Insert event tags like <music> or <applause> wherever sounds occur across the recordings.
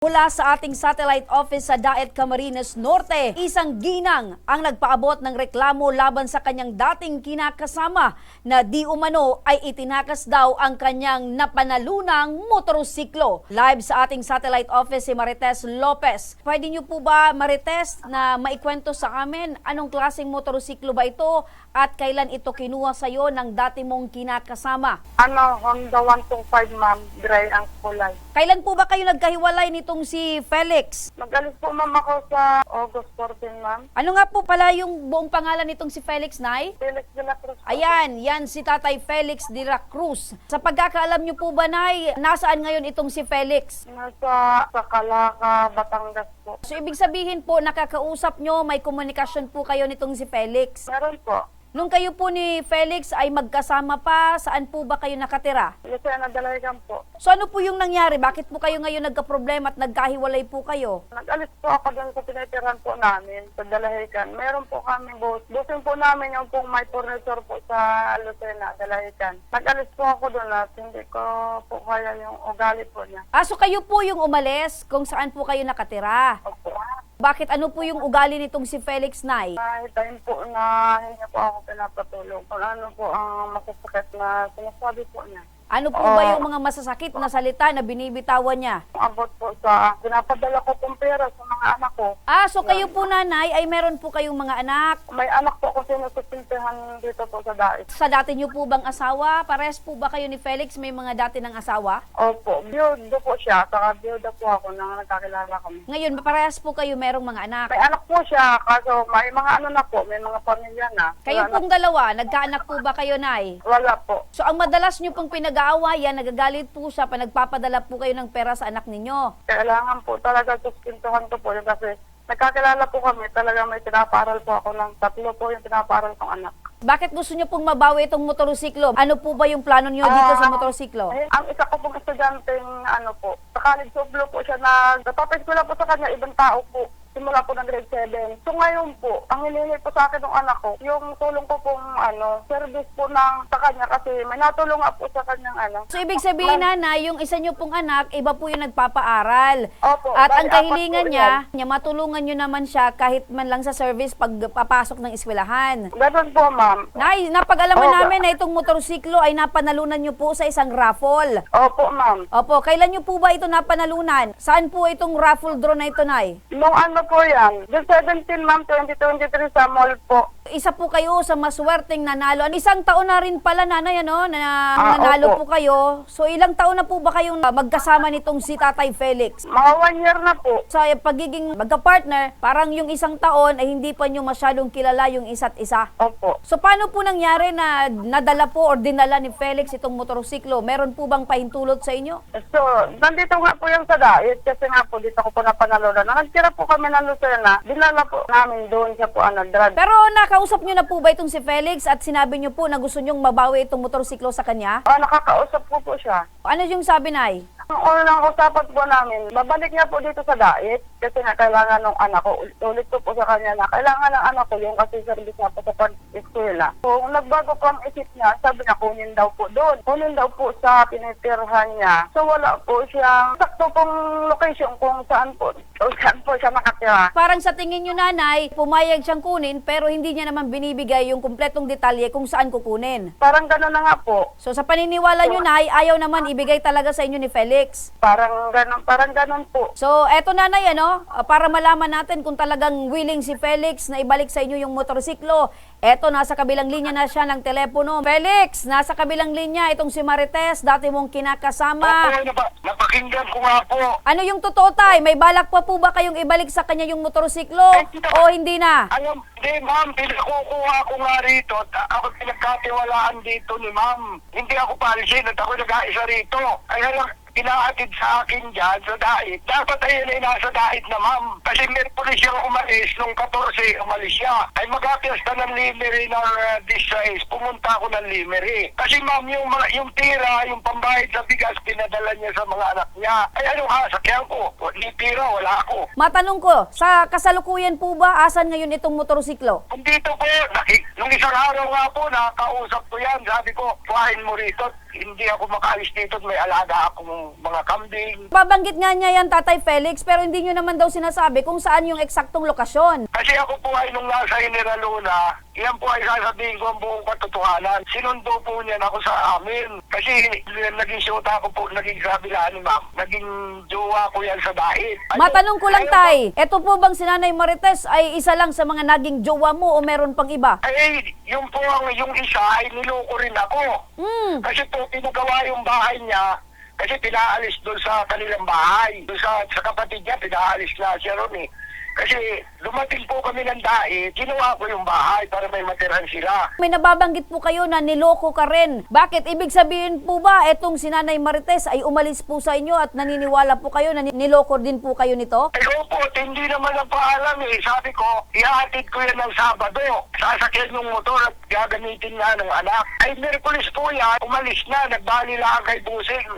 Mula sa ating satellite office sa Daet Camarines Norte, isang ginang ang nagpaabot ng reklamo laban sa kanyang dating kinakasama na di umano ay itinakas daw ang kanyang napanalunang motorsiklo. Live sa ating satellite office si Marites Lopez. Pwede niyo po ba Marites na maikwento sa amin anong klaseng motorsiklo ba ito at kailan ito kinuha sa iyo ng dati mong kinakasama? Ano, Honda 125 ma'am, gray ang kulay. Kailan po ba kayo nagkahiwalay nitong si Felix? Mag-alis po ma'am ako sa August 14 ma'am. Ano nga po pala yung buong pangalan nitong si Felix, Nay? Felix de la Cruz. Ayan, yan si Tatay Felix de la Cruz. Sa pagkakaalam niyo po ba, Nay, nasaan ngayon itong si Felix? Nasa sa Calaca, Batangas po. So, ibig sabihin po, nakakausap nyo, may komunikasyon po kayo nitong si Felix. Meron po. Nung kayo po ni Felix ay magkasama pa, saan po ba kayo nakatira? Lucena Dalahigan po. So, ano po yung nangyari? Bakit po kayo ngayon nagka-problema at nagkahiwalay po kayo? Nag-alis po ako doon sa tinitirahan po namin sa Dalahigan. Meron po kami bus. Busin po namin yung pong may furniture po sa Lucena, Dalahigan. Nag-alis po ako doon at hindi ko po kaya yung ugali po niya. Ah, so kayo po yung umalis kung saan po kayo nakatira. Opo. Bakit ano po yung ugali nitong si Felix, Nay? Kahit time po na hindi po ako pinapatulog. Kung ano po ang masasakit na sinasabi po niya. Ano po Ah. ba yung mga masasakit na salita na binibitawan niya? Abot po sa pinapadala ko pong pera sa mga anak ko. Ah, so kayo po nanay ay meron po kayong mga anak. May anak po ako sinususintihan dito po sa dait. Sa dati niyo po bang asawa? Pares po ba kayo ni Felix may mga dati ng asawa? Opo, biyudo po siya. Saka biyuda po ako nang nagkakilala kami. Ngayon, parehas po kayo merong mga anak. May anak po siya, kaso may mga ano na po, may mga pamilya na. Kayo Wala pong dalawa, nagkaanak po ba kayo, Nay? na- Wala po. So ang madalas niyo pong pinag-aawayan, nagagalit po siya pa nagpapadala po kayo ng pera sa anak ninyo. Kailangan po talaga suskintuhan ko po yun kasi nagkakilala po kami. Talaga may pinaparal po ako ng tatlo po yung pinaparal kong anak. Bakit gusto niyo pong mabawi itong motorsiklo? Ano po ba yung plano niyo dito sa Ah, motorsiklo? Eh, ang isa ko pong estudyanteng ano po, sa college sublo po siya na natapos ko lang po sa kanya, ibang tao po. Simula po ng grade 7. So ngayon po, ang hinihingi po sa akin ng anak ko, yung tulong ko pong ano, service po ng sa kanya kasi may natulong nga po sa kanyang ano. So ibig sabihin na yung isa niyo pong anak, iba po yung nagpapaaral. Opo, At ang kahilingan niya, niya, matulungan niyo naman siya kahit man lang sa service pag papasok ng eskwelahan. Ganun po, ma'am. Nay, napag-alaman Opo. namin na itong motorsiklo ay napanalunan niyo po sa isang raffle. Opo, ma'am. Opo, kailan niyo po ba ito napanalunan? Saan po itong raffle draw na ito, Nay? Nung ano po yan, June 17, ma'am, 2023 sa mall po. Isa po kayo sa maswerteng nanalo. Isang taon na rin pala, nanay, ano, na Ah, nanalo opo. po kayo. So, ilang taon na po ba kayong ah, magkasama nitong si Tatay Felix? Mga one year na po. Sa pagiging magka-partner, parang yung isang taon ay hindi pa nyo masyadong kilala yung isa't isa. Opo. So, paano po nangyari na nadala po or dinala ni Felix itong motorsiklo? Meron po bang pahintulot sa inyo? So, nandito nga po yung sa diet kasi nga po dito ko po napanalunan. Nagtira po kami ng Lucena, dinala po namin doon siya po ano, drug. Pero nakausap nyo na po ba itong si Felix at sinabi nyo po na gusto nyong mabawi itong motorsiklo sa kanya? Ah, nakakausap po po siya. Ano yung sabi, Nay? Ang unang usapan po namin, babalik niya po dito sa diet kasi nga kailangan ng anak ko. Ulit ko po sa kanya na kailangan ng anak ko yung kasi service nga po sa pag-eskwela. Kung nagbago po ang isip niya, sabi niya kunin daw po doon. Kunin daw po sa pinitirhan niya. So, wala po siyang sakto pong location kung saan po, kung saan po siya nakatira. Parang sa tingin nyo, Nanay, pumayag siyang kunin pero hindi niya naman binibigay yung kumpletong detalye kung saan kukunin. Parang gano'n na nga po. So sa paniniwala nyo, Nay, ayaw naman ibigay talaga sa inyo ni Felix. Parang gano'n, parang gano'n po. So, eto nanay, ano, ah, para malaman natin kung talagang willing si Felix na ibalik sa inyo yung motorsiklo. Eto, nasa kabilang linya na siya ng telepono. Felix, nasa kabilang linya itong si Marites, dati mong kinakasama. Opo, napa, napakinggan ko nga po. Ano yung totoo, Tay? May balak pa po ba kayong ibalik sa kanya yung motorsiklo? O hindi na? Alam, di ma'am, pinakukuha ko nga rito. at Ako pinagkatiwalaan dito ni ma'am. Hindi ako palisin at ako nag-aisa rito. Kaya lang, inaatid sa akin dyan sa dait. Dapat ayun ay nasa dait na ma'am. Kasi may pulis yung umalis nung 14, umalis siya. Ay mag-apiasta ng limery ng uh, 16. Pumunta ako ng limery. Kasi ma'am, yung, yung tira, yung pambayad sa bigas, pinadala niya sa mga anak niya. Ay ano ha, sakyan ko. Di tira, wala ako. Matanong ko, sa kasalukuyan po ba, asan ngayon itong motorsiklo? Kung dito po, nakik Nung isang araw nga po, nakausap ko yan. Sabi ko, kuhain mo rito. Hindi ako makaalis dito. May alaga akong mga kambing. Babanggit nga niya yan, Tatay Felix, pero hindi nyo naman daw sinasabi kung saan yung eksaktong lokasyon. Kasi ako po ay nung nasa General Luna, yan po ay sasabihin ko ang buong katotohanan. Sinundo po niyan ako sa amin. Kasi naging syota ko po, naging kabilaan ni ma'am. Naging jowa ko yan sa dahit. Ayun. Matanong ko lang, Ayun. Tay, eto po bang si Nanay Marites ay isa lang sa mga naging jowa mo o meron pang iba? Ay, yung po ang yung isa ay niloko rin ako. Hmm, Kasi po pinagawa yung bahay niya kasi pinaalis doon sa kanilang bahay. Doon sa, sa kapatid niya, pinaalis na siya ron eh. Kasi dumating po kami ng dait, ginawa ko yung bahay para may matirahan sila. may nababanggit po kayo na niloko ka rin. Bakit? Ibig sabihin po ba etong si Nanay Marites ay umalis po sa inyo at naniniwala po kayo na ni- niloko din po kayo nito? Ay ko po, hindi naman ang paalam eh. Sabi ko, ihatid ko yan ng Sabado. Sasakyan yung motor at gagamitin nga ng anak. Ay, Merkulis po yan, umalis na, nagbali lang kay Busing.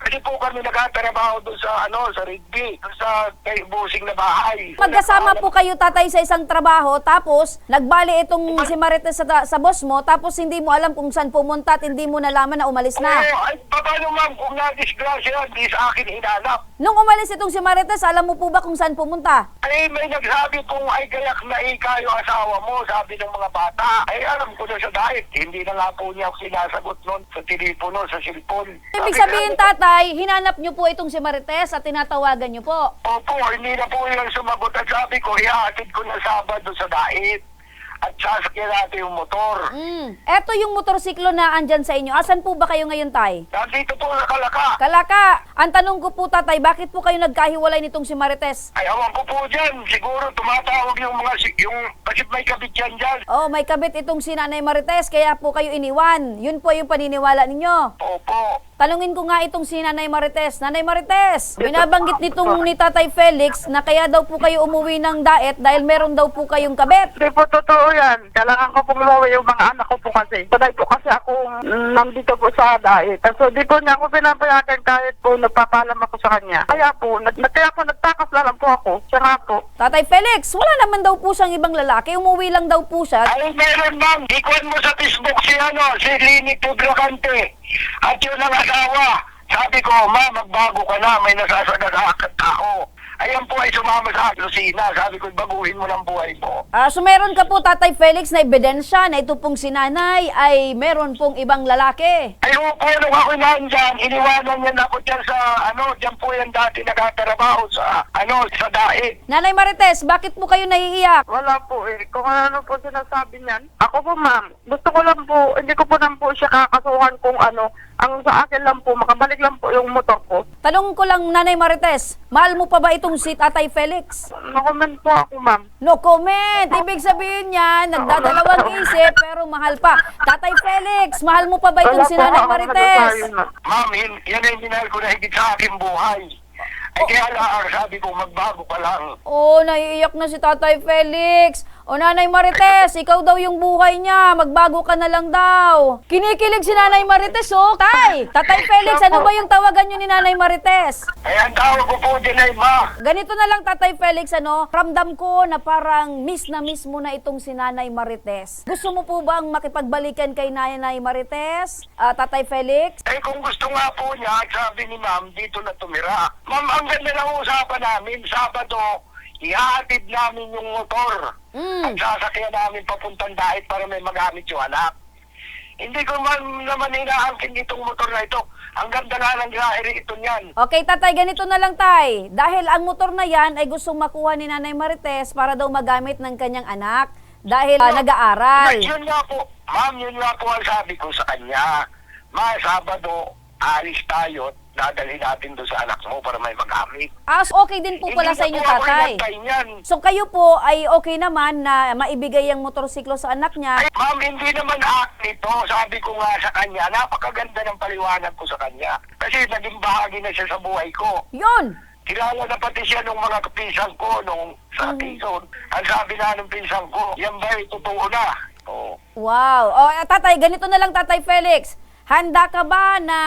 Kasi po kami nagtatrabaho doon sa, ano, sa Rigby, doon sa kay Busing na bahay. Magkasama po kayo tatay sa isang trabaho tapos nagbali itong si Marites sa, sa boss mo tapos hindi mo alam kung saan pumunta at hindi mo nalaman na umalis na. Oo, ay, paano ma'am, kung na-disgrasya, hindi sa akin hinanap. Nung umalis itong si Marites, alam mo po ba kung saan pumunta? Ay, may nagsabi kung ay gayak na ika yung asawa mo, sabi ng mga bata. Ay, alam ko na sa dahil. Hindi na nga po niya ako sinasagot noon sa telepono, sa cellphone. Ibig Sabi sabihin, ko, tatay, hinanap niyo po itong si Marites at tinatawagan niyo po. Opo, hindi na po yung sumagot. At sabi ko, ihahatid ko na Sabado sa dait. At sasakyan natin yung motor. Mm. Eto yung motorsiklo na andyan sa inyo. Asan po ba kayo ngayon, tay? Nandito po sa Kalaka. Kalaka, ang tanong ko po, tatay, bakit po kayo nagkahiwalay nitong si Marites? Ay, awan ko po dyan. Siguro tumatawag yung mga, si- yung, kasi may kabit yan dyan. Oh, may kabit itong si Nanay Marites, kaya po kayo iniwan. Yun po yung paniniwala ninyo. Opo. Talungin ko nga itong si Nanay Marites. Nanay Marites, binabanggit nitong ni Tatay Felix na kaya daw po kayo umuwi ng daet dahil meron daw po kayong kabit. Hindi po totoo yan. Kailangan ko pong umuwi yung mga anak ko po kasi. Sanay po kasi ako mm, nandito po sa dait. So di po niya ako pinapayagan kahit po nagpapalam ako sa kanya. Kaya po, nag, nag- kaya po nagtakas na lang po ako. Siya nga po. Tatay Felix, wala naman daw po siyang ibang lalaki. Umuwi lang daw po siya. Ay, meron ma'am. Ikuan mo sa Facebook si ano, si Lini Pudracante. At yun ang asawa. Sabi ko, ma, magbago ka na. May nasasagad tao. Ayan po ay sumama sa Lucina. Sabi ko, baguhin mo ng buhay mo. Ah, so meron ka po, Tatay Felix, na ebidensya na ito pong si Nanay ay meron pong ibang lalaki. Ay, po, nung ako nandyan, iniwanan niya na ako dyan sa, ano, dyan po yan dati nagtatrabaho sa, ano, sa daig. Nanay Marites, bakit po kayo naiiyak? Wala po eh. Kung ano po sinasabi niyan. Ako po ma'am, gusto ko lang po, hindi ko po lang po siya kakasuhan kung ano. Ang sa akin lang po, makabalik lang po yung motor ko. Tanong ko lang, Nanay Marites, mahal mo pa ba itong si Tatay Felix? Nakomment po ako ma'am. No comment! Ibig sabihin niya, nagdadalawang <laughs> isip pero mahal pa. Tatay Felix, mahal mo pa ba itong si Nanay Marites? ma'am. Yun, yan ay minahal ko na higit sa aking buhay. Ay, kaya lang, sabi ko, magbago ka lang. Oh, naiiyak na si Tatay Felix. O Nanay Marites, ikaw daw yung buhay niya. Magbago ka na lang daw. Kinikilig si Nanay Marites, oh. Tay, Tatay Felix, ano ba yung tawagan niyo ni Nanay Marites? Ay, ang tawag ko po din ay ma. Ganito na lang, Tatay Felix, ano? Ramdam ko na parang miss na miss mo na itong si Nanay Marites. Gusto mo po bang makipagbalikan kay Nanay Marites? Ah, Tatay Felix? Eh, kung gusto nga po niya, sabi ni ma'am, dito na tumira. Ma'am, ang ganda ng usapan namin, Sabado, ihahatid namin yung motor. Mm. At sasakyan namin papuntang dait para may magamit yung anak. Hindi ko man naman inaangkin itong motor na ito. Ang ganda nga ng lahiri ito niyan. Okay, tatay, ganito na lang, tay. Dahil ang motor na yan ay gustong makuha ni Nanay Marites para daw magamit ng kanyang anak dahil ah, nag-aaral. Yun nga po, ma'am, yun nga po ang sabi ko sa kanya. Ma, Sabado, alis tayo, dadalhin natin doon sa anak mo para may magamit. As okay din po pala sa inyo, tatay. So kayo po ay okay naman na maibigay ang motorsiklo sa anak niya. Ay, ma'am, hindi naman act nito. Sabi ko nga sa kanya, napakaganda ng paliwanag ko sa kanya. Kasi naging bahagi na siya sa buhay ko. Yun! Kilala na pati siya nung mga kapisang ko nung sa Quezon. Ang sabi na nung pisang ko, yan ba totoo na? Oo. Wow. O, eh, tatay, ganito na lang, Tatay Felix. Handa ka ba na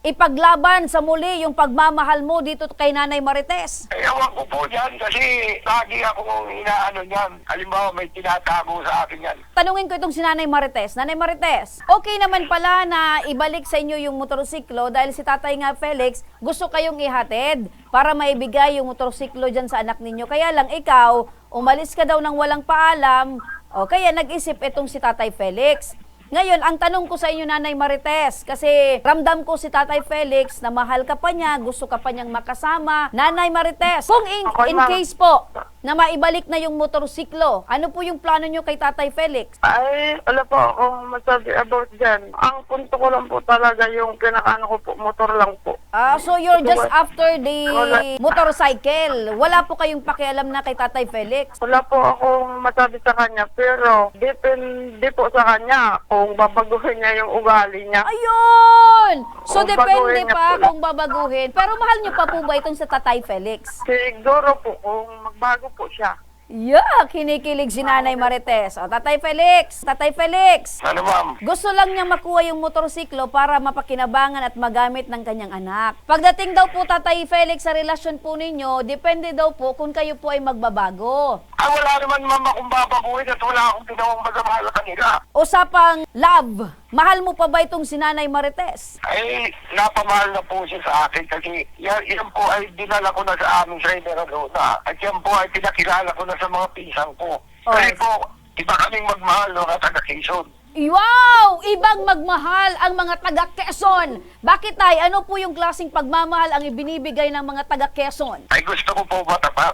ipaglaban sa muli yung pagmamahal mo dito kay Nanay Marites? Ewan ko po yan kasi lagi akong inaano yan. Halimbawa may tinatago sa akin yan. Tanungin ko itong si Nanay Marites. Nanay Marites, okay naman pala na ibalik sa inyo yung motorsiklo dahil si tatay nga Felix gusto kayong ihatid para maibigay yung motorsiklo dyan sa anak ninyo. Kaya lang ikaw, umalis ka daw ng walang paalam o kaya nag-isip itong si tatay Felix. Ngayon, ang tanong ko sa inyo, Nanay Marites, kasi ramdam ko si Tatay Felix na mahal ka pa niya, gusto ka pa niyang makasama. Nanay Marites, kung in, Okay, in case po na maibalik na yung motorsiklo, ano po yung plano niyo kay Tatay Felix? Ay, wala po akong masabi about dyan. Ang punto ko lang po talaga yung pinakaano ko po, motor lang po. Ah, so you're just after the motorcycle. Wala po kayong pakialam na kay Tatay Felix. Wala po akong masabi sa kanya, pero depende po sa kanya kung babaguhin niya yung ugali niya. Ayun! So Kung depende baguhin niya pa kung babaguhin. Pero mahal niyo pa po ba itong sa Tatay Felix? Siguro po kung magbago po siya. Yeah, kinikilig si Nanay Marites. O, Tatay Felix, Tatay Felix, Ano ma'am? Gusto lang niya makuha yung motorsiklo para mapakinabangan at magamit ng kanyang anak. Pagdating daw po Tatay Felix sa relasyon po ninyo, depende daw po kung kayo po ay magbabago. Ah, wala naman ma'am akong babaguhin at wala akong ginawang masama sa kanila. Usapang love, mahal mo pa ba itong si Nanay Marites? Ay, napamahal na po siya sa akin kasi yan, yan po ay dinala ko na sa amin sa Ineralona. At yan po ay pinakilala ko na sa mga pisang ko. Kasi Okay. po, iba kaming magmahal no, at taga Quezon. Wow! Ibang magmahal ang mga taga Quezon. Bakit tay? Ano po yung klaseng pagmamahal ang ibinibigay ng mga taga Quezon? Ay gusto ko po matapat.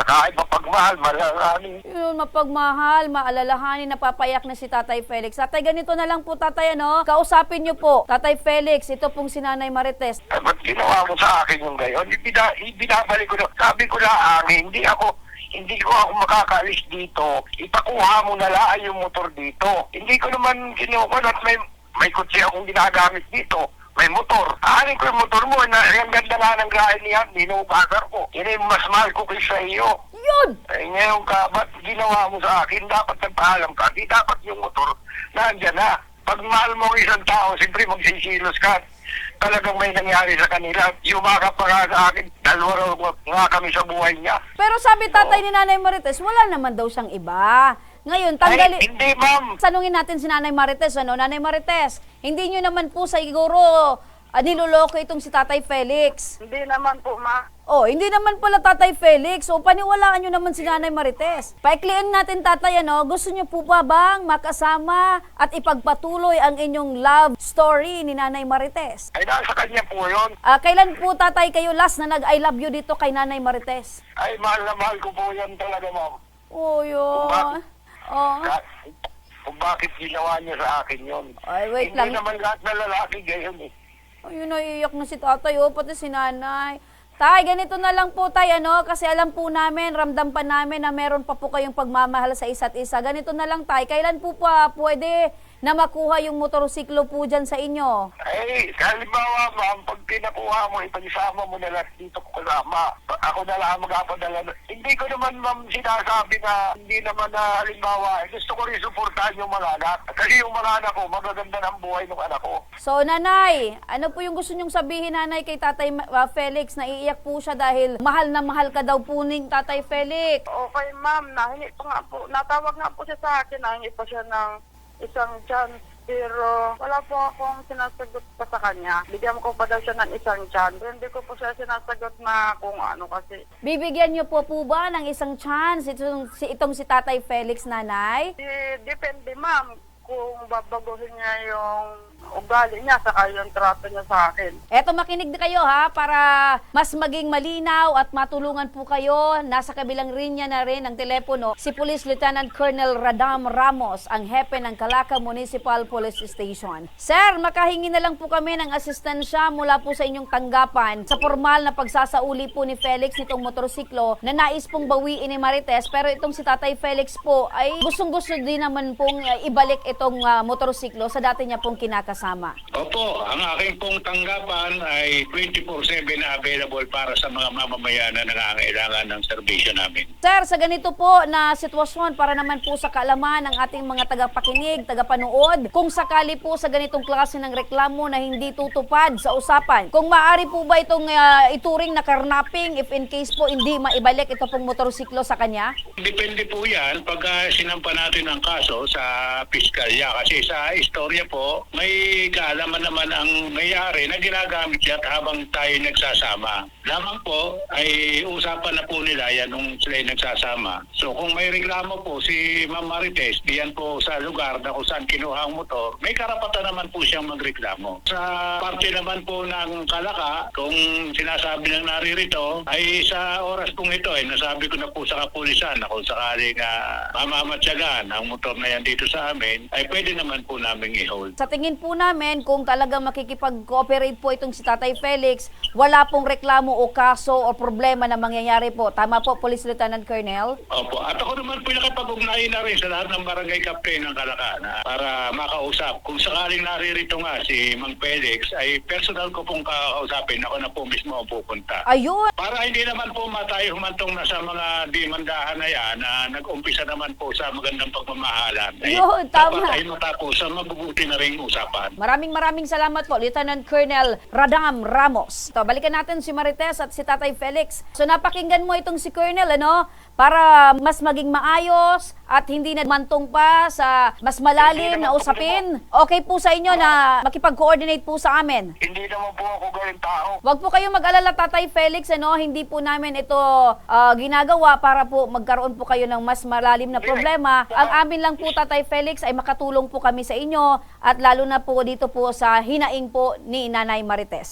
Saka ay mapagmahal, malalaning. Yun, mapagmahal, maalalahanin, napapayak na si Tatay Felix. Tatay, ganito na lang po, Tatay, ano? Kausapin niyo po, Tatay Felix, ito pong si Nanay Marites. Ay, ba't ginawa mo sa akin yung gayon? Ibina, ibinabalik ko na. Sabi ko lang, hindi ako, hindi ko ako makakaalis dito. Ipakuha mo na lang yung motor dito. Hindi ko naman kinukuha at may, may kutsi akong ginagamit dito. May motor. Aanin ko yung motor mo na ang ganda nga ng gahin niya, dinubagar ko. Yan yung mas mahal ko kaysa iyo. Yun! Ay ngayon ka, ba't ginawa mo sa akin? Dapat nagpaalam ka. Di dapat yung motor nandyan na. Pag mahal mo ang isang tao, siyempre magsisilos ka. Talagang may nangyari sa kanila. Yumakap pa nga sa akin. Dalawa raw nga kami sa buhay niya. Pero sabi tatay ni Nanay Marites, wala naman daw siyang iba. Ngayon, Ay, tanggali... hindi ma'am. Tanungin natin si Nanay Marites, ano? Nanay Marites, hindi nyo naman po sa siguro ah, niloloko itong si Tatay Felix. Hindi naman po, ma. Oh, hindi naman pala Tatay Felix. O, paniwalaan nyo naman si Nanay Marites. Paiklian natin, Tatay, ano? Gusto nyo po ba bang makasama at ipagpatuloy ang inyong love story ni Nanay Marites? Ay, nasa kanya po yun. Ah, kailan po, Tatay, kayo last na nag-I love you dito kay Nanay Marites? Ay, mahal na mahal ko po yan talaga, ma'am. Oh, yun. Bakit? Oh. Ka- kung bakit ginawa niya sa akin yun. Ay, wait hindi lang. naman lahat na lalaki gayon eh. Ayun, naiiyak na si tatay, oh, pati si nanay. Tay, ganito na lang po tay, ano, kasi alam po namin, ramdam pa namin na meron pa po kayong pagmamahal sa isa't isa. Ganito na lang tay, kailan po pa pwede na makuha yung motorsiklo po dyan sa inyo? Ay, halimbawa ma'am, pag pinakuha mo, ipagsama mo na lahat dito ko kasama. Ako na lang ang magpapadala. Hindi ko naman ma'am sinasabi na hindi naman na halimbawa, eh, gusto ko rin suportahan yung mga anak. Kasi yung mga anak ko, magaganda ng buhay ng anak ko. So, nanay, ano po yung gusto nyong sabihin, nanay, kay tatay uh, Felix? Naiiyak po siya dahil mahal na mahal ka daw po ning tatay Felix. Okay, ma'am. Nahingi pa nga po. Natawag nga po siya sa akin. Nahingi pa siya ng isang chance. Pero wala po akong sinasagot pa sa kanya. Bigyan ko pa daw siya ng isang chance. Pero hindi ko po siya sinasagot na kung ano kasi. Bibigyan niyo po po ba ng isang chance itong, si, itong si tatay Felix, nanay? Eh, depende, ma'am, kung babaguhin niya yung ugali niya saka yung trato niya sa akin. Eto makinig na kayo ha para mas maging malinaw at matulungan po kayo. Nasa kabilang linya na rin ang telepono si Police Lieutenant Colonel Radam Ramos, ang hepe ng Calaca Municipal Police Station. Sir, makahingi na lang po kami ng asistensya mula po sa inyong tanggapan sa formal na pagsasauli po ni Felix nitong motorsiklo na nais pong bawiin ni Marites pero itong si Tatay Felix po ay gustong-gusto din naman pong uh, ibalik itong uh, motorsiklo sa dati niya pong kinakasama. Kinakasama. Opo, ang aking pong tanggapan ay 24-7 na available para sa mga mamamayan na nangangailangan ng serbisyo namin. Sir, sa ganito po na sitwasyon para naman po sa kaalaman ng ating mga tagapakinig, tagapanood, kung sakali po sa ganitong klase ng reklamo na hindi tutupad sa usapan, kung maaari po ba itong ah, ituring na karnaping if in case po hindi maibalik ito pong motorsiklo sa kanya? Depende po yan pag ah, sinampa natin ang kaso sa piskalya. Kasi sa istorya po, may kaalaman naman ang mayari na ginagamit yan habang tayo nagsasama. Lamang po ay usapan na po nila yan nung sila nagsasama. So kung may reklamo po si Ma'am Marites, diyan po sa lugar na kung saan kinuha ang motor, may karapatan naman po siyang magreklamo. Sa parte naman po ng Kalaka, kung sinasabi ng naririto, ay sa oras pong ito, ay nasabi ko na po sa kapulisan na kung sakaling uh, mamamatyagan ang motor na yan dito sa amin, ay pwede naman po namin i-hold. Sa tingin po namin, kung talagang makikipag-cooperate po itong si Tatay Felix, wala pong reklamo o kaso o problema na mangyayari po. Tama po, Police Lieutenant Colonel? Opo. At ako naman po nakapag-ugnay na rin sa lahat ng barangay captain ng Kalaka na para makausap. Kung sakaling naririto nga si Mang Felix, ay personal ko pong kakausapin. Ako na po mismo ang pupunta. Ayun! Para hindi naman po matayo humantong na sa mga dimandahan na yan na nag-umpisa naman po sa magandang pagmamahalan. Ay, Yun, tama. Dapat ay matapos sa mabubuti na rin usapan. Maraming maraming salamat po, Lieutenant Colonel Radam Ramos. To, balikan natin si Marites at si Tatay Felix. So napakinggan mo itong si Colonel, ano? Para mas maging maayos at hindi na mantong pa sa mas malalim na usapin. Okay po sa inyo na makipag-coordinate po sa amin. Hindi naman po ako ganun tao. Huwag po kayong mag-alala, Tatay Felix, ano? Hindi po namin ito ah, ginagawa para po magkaroon po kayo ng mas malalim na problema. Ang amin lang po, Tatay Felix, ay makatulong po kami sa inyo at lalo na po dito po sa hinaing po ni Nanay Marites.